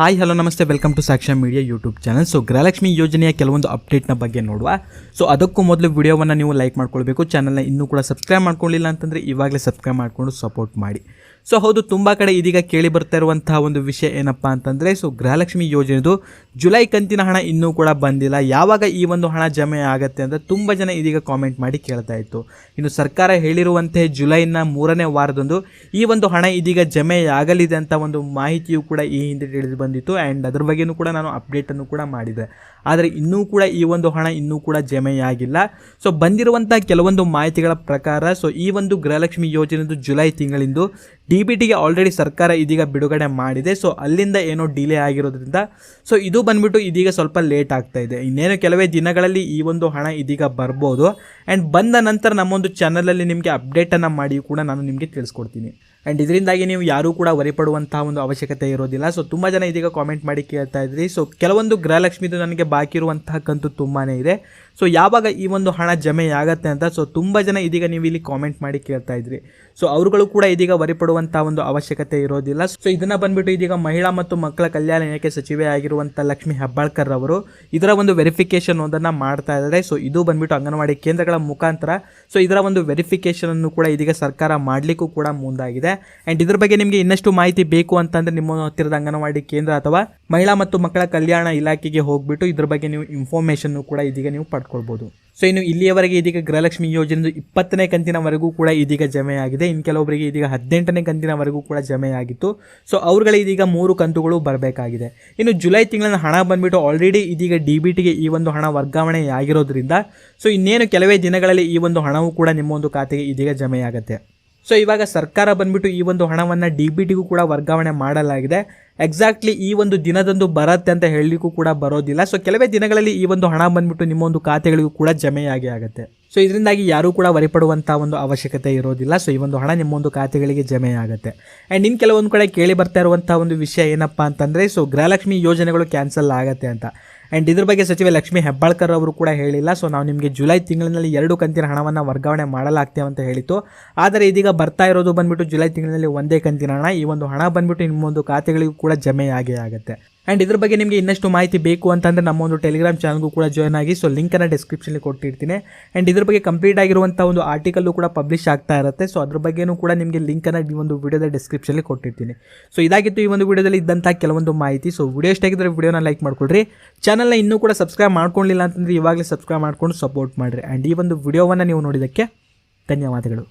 Hi hello ನಮಸ್ತೆ. Welcome to Saksha media YouTube channel so Gruhalakshmi ಯೋಜನೆಯ ಕೆಲವೊಂದು ಅಪ್ಡೇಟ್ನ ಬಗ್ಗೆ ನೋಡುವ. ಸೊ ಅದಕ್ಕೂ ಮೊದಲು ವಿಡಿಯೋವನ್ನು ನೀವು ಲೈಕ್ ಮಾಡ್ಕೊಳ್ಬೇಕು. ಚಾನಲ್ನ ಇನ್ನೂ ಕೂಡ ಸಬ್ಸ್ಕ್ರೈಬ್ ಮಾಡ್ಕೊಳ್ಳಿಲ್ಲ ಅಂತಂದರೆ ಇವಾಗಲೇ ಸಬ್ಸ್ಕ್ರೈಬ್ ಮಾಡಿಕೊಂಡು ಸಪೋರ್ಟ್ ಮಾಡಿ. ಸೊ ಹೌದು, ತುಂಬ ಕಡೆ ಇದೀಗ ಕೇಳಿ ಬರ್ತಾ ಇರುವಂತಹ ಒಂದು ವಿಷಯ ಏನಪ್ಪ ಅಂತಂದರೆ, ಸೊ ಗೃಹಲಕ್ಷ್ಮಿ ಯೋಜನೆದು ಜುಲೈ ಕಂತಿನ ಹಣ ಇನ್ನೂ ಕೂಡ ಬಂದಿಲ್ಲ. ಯಾವಾಗ ಈ ಒಂದು ಹಣ ಜಮೆ ಆಗುತ್ತೆ ಅಂತ ತುಂಬ ಜನ ಇದೀಗ ಕಾಮೆಂಟ್ ಮಾಡಿ ಕೇಳ್ತಾ ಇತ್ತು. ಇನ್ನು ಸರ್ಕಾರ ಹೇಳಿರುವಂತೆ ಜುಲೈನ ಮೂರನೇ ವಾರದಂದು ಈ ಒಂದು ಹಣ ಇದೀಗ ಜಮೆ ಆಗಲಿದೆ ಅಂತ ಒಂದು ಮಾಹಿತಿಯು ಕೂಡ ಈ ಹಿಂದೆ ತಿಳಿದು ಬಂದಿತ್ತು. ಆ್ಯಂಡ್ ಅದ್ರ ಬಗ್ಗೆನೂ ಕೂಡ ನಾನು ಅಪ್ಡೇಟನ್ನು ಕೂಡ ಮಾಡಿದೆ. ಆದರೆ ಇನ್ನೂ ಕೂಡ ಈ ಒಂದು ಹಣ ಇನ್ನೂ ಕೂಡ ಜಮೆಯಾಗಿಲ್ಲ. ಸೊ ಬಂದಿರುವಂಥ ಕೆಲವೊಂದು ಮಾಹಿತಿಗಳ ಪ್ರಕಾರ ಸೊ ಈ ಒಂದು ಗೃಹಲಕ್ಷ್ಮಿ ಯೋಜನೆದು ಜುಲೈ ತಿಂಗಳಿಂದು ಡಿ ಬಿ ಟಿಗೆ ಆಲ್ರೆಡಿ ಸರ್ಕಾರ ಇದೀಗ ಬಿಡುಗಡೆ ಮಾಡಿದೆ ಸೊ ಅಲ್ಲಿಂದ ಏನೋ ಡಿಲೇ ಆಗಿರೋದ್ರಿಂದ ಸೊ ಇದು ಬಂದ್ಬಿಟ್ಟು ಇದೀಗ ಸ್ವಲ್ಪ ಲೇಟ್ ಆಗ್ತಾ ಇದೆ. ಇನ್ನೇನು ಕೆಲವೇ ದಿನಗಳಲ್ಲಿ ಈ ಒಂದು ಹಣ ಇದೀಗ ಬರ್ಬೋದು. ಆ್ಯಂಡ್ ಬಂದ ನಂತರ ನಮ್ಮೊಂದು ಚಾನಲಲ್ಲಿ ನಿಮಗೆ ಅಪ್ಡೇಟನ್ನು ಮಾಡಿ ಕೂಡ ನಾನು ನಿಮಗೆ ತಿಳಿಸ್ಕೊಡ್ತೀನಿ. ಆ್ಯಂಡ್ ಇದರಿಂದಾಗಿ ನೀವು ಯಾರೂ ಕೂಡ ವರಿಪಡುವಂತಹ ಒಂದು ಅವಶ್ಯಕತೆ ಇರೋದಿಲ್ಲ. ಸೊ ತುಂಬ ಜನ ಇದೀಗ ಕಾಮೆಂಟ್ ಮಾಡಿ ಕೇಳ್ತಾ ಇದ್ರಿ. ಸೊ ಕೆಲವೊಂದು ಗೃಹಲಕ್ಷ್ಮಿದು ನನಗೆ ಬಾಕಿ ಇರುವಂತಹ ಕಂತು ತುಂಬಾ ಇದೆ. ಸೊ ಯಾವಾಗ ಈ ಒಂದು ಹಣ ಜಮೆ ಆಗತ್ತೆ ಅಂತ ಸೊ ತುಂಬ ಜನ ಇದೀಗ ನೀವು ಇಲ್ಲಿ ಕಾಮೆಂಟ್ ಮಾಡಿ ಕೇಳ್ತಾ ಇದ್ರಿ. ಸೊ ಅವರುಗಳು ಕೂಡ ಇದೀಗ ವರಿಪಡುವಂತಹ ಒಂದು ಅವಶ್ಯಕತೆ ಇರೋದಿಲ್ಲ. ಸೊ ಇದನ್ನ ಬಂದ್ಬಿಟ್ಟು ಇದೀಗ ಮಹಿಳಾ ಮತ್ತು ಮಕ್ಕಳ ಕಲ್ಯಾಣ ಇಲಾಖೆ ಸಚಿವೆ ಆಗಿರುವಂಥ ಲಕ್ಷ್ಮಿ ಹೆಬ್ಬಾಳ್ಕರ್ ಅವರು ಇದರ ಒಂದು ವೆರಿಫಿಕೇಶನ್ ಒಂದನ್ನು ಮಾಡ್ತಾ ಇದ್ದಾರೆ. ಸೊ ಇದು ಬಂದ್ಬಿಟ್ಟು ಅಂಗನವಾಡಿ ಕೇಂದ್ರಗಳ ಮುಖಾಂತರ. ಸೊ ಇದರ ಒಂದು ವೆರಿಫಿಕೇಶನ್ ಅನ್ನು ಕೂಡ ಇದೀಗ ಸರ್ಕಾರ ಮಾಡಲಿಕ್ಕೂ ಕೂಡ ಮುಂದಾಗಿದೆ. ಆ್ಯಂಡ್ ಇದ್ರ ಬಗ್ಗೆ ನಿಮಗೆ ಇನ್ನಷ್ಟು ಮಾಹಿತಿ ಬೇಕು ಅಂತಂದ್ರೆ ನಿಮ್ಮ ಹತ್ತಿರದ ಅಂಗನವಾಡಿ ಕೇಂದ್ರ ಅಥವಾ ಮಹಿಳಾ ಮತ್ತು ಮಕ್ಕಳ ಕಲ್ಯಾಣ ಇಲಾಖೆಗೆ ಹೋಗ್ಬಿಟ್ಟು ಇದ್ರ ಬಗ್ಗೆ ನೀವು ಇನ್ಫಾರ್ಮೇಷನ್ ಕೂಡ ಇದೀಗ ನೀವು ಪಡ್ಕೊಳ್ಬೋದು. ಸೊ ಇನ್ನು ಇಲ್ಲಿಯವರೆಗೆ ಇದೀಗ ಗೃಹಲಕ್ಷ್ಮಿ ಯೋಜನೆ ಇಪ್ಪತ್ತನೇ ಕಂತಿನವರೆಗೂ ಕೂಡ ಇದೀಗ ಜಮೆಯಾಗಿದೆ ಇನ್ನು ಕೆಲವೊಬ್ಬರಿಗೆ ಇದೀಗ ಹದಿನೆಂಟನೇ ಕಂತಿನವರೆಗೂ ಕೂಡ ಜಮೆಯಾಗಿತ್ತು ಸೊ ಅವ್ರುಗಳಿಗೆ ಇದೀಗ ಮೂರು ಕಂತುಗಳು ಬರಬೇಕಾಗಿದೆ. ಇನ್ನು ಜುಲೈ ತಿಂಗಳ ಹಣ ಬಂದ್ಬಿಟ್ಟು ಆಲ್ರೆಡಿ ಇದೀಗ ಡಿ ಬಿ ಟಿಗೆ ಈ ಒಂದು ಹಣ ವರ್ಗಾವಣೆ ಆಗಿರೋದ್ರಿಂದ ಸೊ ಇನ್ನೇನು ಕೆಲವೇ ದಿನಗಳಲ್ಲಿ ಈ ಒಂದು ಹಣವು ಕೂಡ ನಿಮ್ಮ ಒಂದು ಖಾತೆಗೆ ಇದೀಗ ಜಮೆಯಾಗುತ್ತೆ ಸೊ ಇವಾಗ ಸರ್ಕಾರ ಬಂದ್ಬಿಟ್ಟು ಈ ಒಂದು ಹಣವನ್ನು ಡಿ ಬಿ ಟಿಗೂ ಕೂಡ ವರ್ಗಾವಣೆ ಮಾಡಲಾಗಿದೆ. ಎಕ್ಸಾಕ್ಟ್ಲಿ ಈ ಒಂದು ದಿನದಂದು ಬರುತ್ತೆ ಅಂತ ಹೇಳಲಿಕ್ಕೂ ಕೂಡ ಬರೋದಿಲ್ಲ. ಸೊ ಕೆಲವೇ ದಿನಗಳಲ್ಲಿ ಈ ಒಂದು ಹಣ ಬಂದ್ಬಿಟ್ಟು ನಿಮ್ಮ ಒಂದು ಖಾತೆಗಳಿಗೂ ಕೂಡ ಜಮೆಯಾಗಿ ಆಗುತ್ತೆ. ಸೊ ಇದರಿಂದಾಗಿ ಯಾರೂ ಕೂಡ ವರಿಪಡುವಂಥ ಒಂದು ಅವಶ್ಯಕತೆ ಇರೋದಿಲ್ಲ. ಸೊ ಈ ಒಂದು ಹಣ ನಿಮ್ಮ ಒಂದು ಖಾತೆಗಳಿಗೆ ಜಮೆ ಆಗುತ್ತೆ. ಆ್ಯಂಡ್ ಇನ್ನು ಕೆಲವೊಂದು ಕಡೆ ಕೇಳಿ ಬರ್ತಾ ಇರುವಂಥ ಒಂದು ವಿಷಯ ಏನಪ್ಪ ಅಂತಂದರೆ ಸೊ ಗೃಹಲಕ್ಷ್ಮಿ ಯೋಜನೆಗಳು ಕ್ಯಾನ್ಸಲ್ ಆಗುತ್ತೆ ಅಂತ. ಆ್ಯಂಡ್ ಇದ್ರ ಬಗ್ಗೆ ಸಚಿವೆ ಲಕ್ಷ್ಮಿ ಹೆಬ್ಬಾಳ್ಕರ್ ಅವರು ಕೂಡ ಹೇಳಿಲ್ಲ. ಸೊ ನಾವು ನಿಮಗೆ ಜುಲೈ ತಿಂಗಳಿನಲ್ಲಿ ಎರಡು ಕಂತಿನ ಹಣವನ್ನು ವರ್ಗಾವಣೆ ಮಾಡಲಾಗ್ತೇವೆ ಅಂತ ಹೇಳಿತ್ತು. ಆದರೆ ಇದೀಗ ಬರ್ತಾ ಇರೋದು ಬಂದ್ಬಿಟ್ಟು ಜುಲೈ ತಿಂಗಳಿನಲ್ಲಿ ಒಂದೇ ಕಂತಿನ ಹಣ. ಈ ಒಂದು ಹಣ ಬಂದ್ಬಿಟ್ಟು ನಿಮ್ಮೊಂದು ಖಾತೆಗಳಿಗೂ ಕೂಡ ಜಮೆಯಾಗೇ ಆಗೇ ಆಗುತ್ತೆ. ಆ್ಯಂಡ್ ಇದ್ರ ಬಗ್ಗೆ ನಿಮಗೆ ಇನ್ನಷ್ಟು ಮಾಹಿತಿ ಬೇಕು ಅಂತಂದರೆ ನಮ್ಮ ಒಂದು ಟೆಲಿಗ್ರಾಮ್ ಚಾನಲ್ಗೂ ಕೂಡ ಜಾಯ್ನ್ ಆಗಿ ಸೊ ಲಿಂಕನ್ನು ಡಿಸ್ಕ್ರಿಪ್ಷನಲ್ಲಿ ಕೊಟ್ಟಿರ್ತೀನಿ. ಆ್ಯಂಡ್ ಇದ್ರ ಬಗ್ಗೆ ಕಂಪ್ಲೀಟ್ ಆಗಿರುವಂಥ ಒಂದು ಆರ್ಟಿಕಲ್ಲು ಕೂಡ ಪಬ್ಲಿಷ್ ಆಗ್ತಾ ಇರುತ್ತೆ ಸೊ ಅದ್ರ ಬಗ್ಗೆಯೂ ಕೂಡ ನಿಮಗೆ ಲಿಂಕನ್ನು ಈ ಒಂದು ವಿಡಿಯೋದ ಡಿಸ್ಕ್ರಿಪ್ಷನಲ್ಲಿ ಕೊಟ್ಟಿರ್ತೀನಿ. ಸೊ ಇದಾಗಿತ್ತು ಈ ಒಂದು ವಿಡಿಯೋದಲ್ಲಿ ಇದ್ದಂಥ ಕೆಲವೊಂದು ಮಾಹಿತಿ. ಸೊ ವಿಡಿಯೋ ಎಷ್ಟಾಗಿದ್ದರೆ ವಿಡಿಯೋನ ಲೈಕ್ ಮಾಡ್ಕೊಳ್ರಿ. ಚಾನಲ್ನ ಇನ್ನೂ ಕೂಡ ಸಬ್ಸ್ಕ್ರೈಬ್ ಮಾಡ್ಕೊಳ್ಳಿಲ್ಲ ಅಂತಂದರೆ ಇವಾಗಲೇ ಸಬ್ಸ್ಕ್ರೈಬ್ ಮಾಡ್ಕೊಂಡು ಸಪೋರ್ಟ್ ಮಾಡಿರಿ. ಆ್ಯಂಡ್ ಈ ಒಂದು ವಿಡಿಯೋವನ್ನು ನೀವು ನೋಡಿದ್ದಕ್ಕೆ ಧನ್ಯವಾದಗಳು.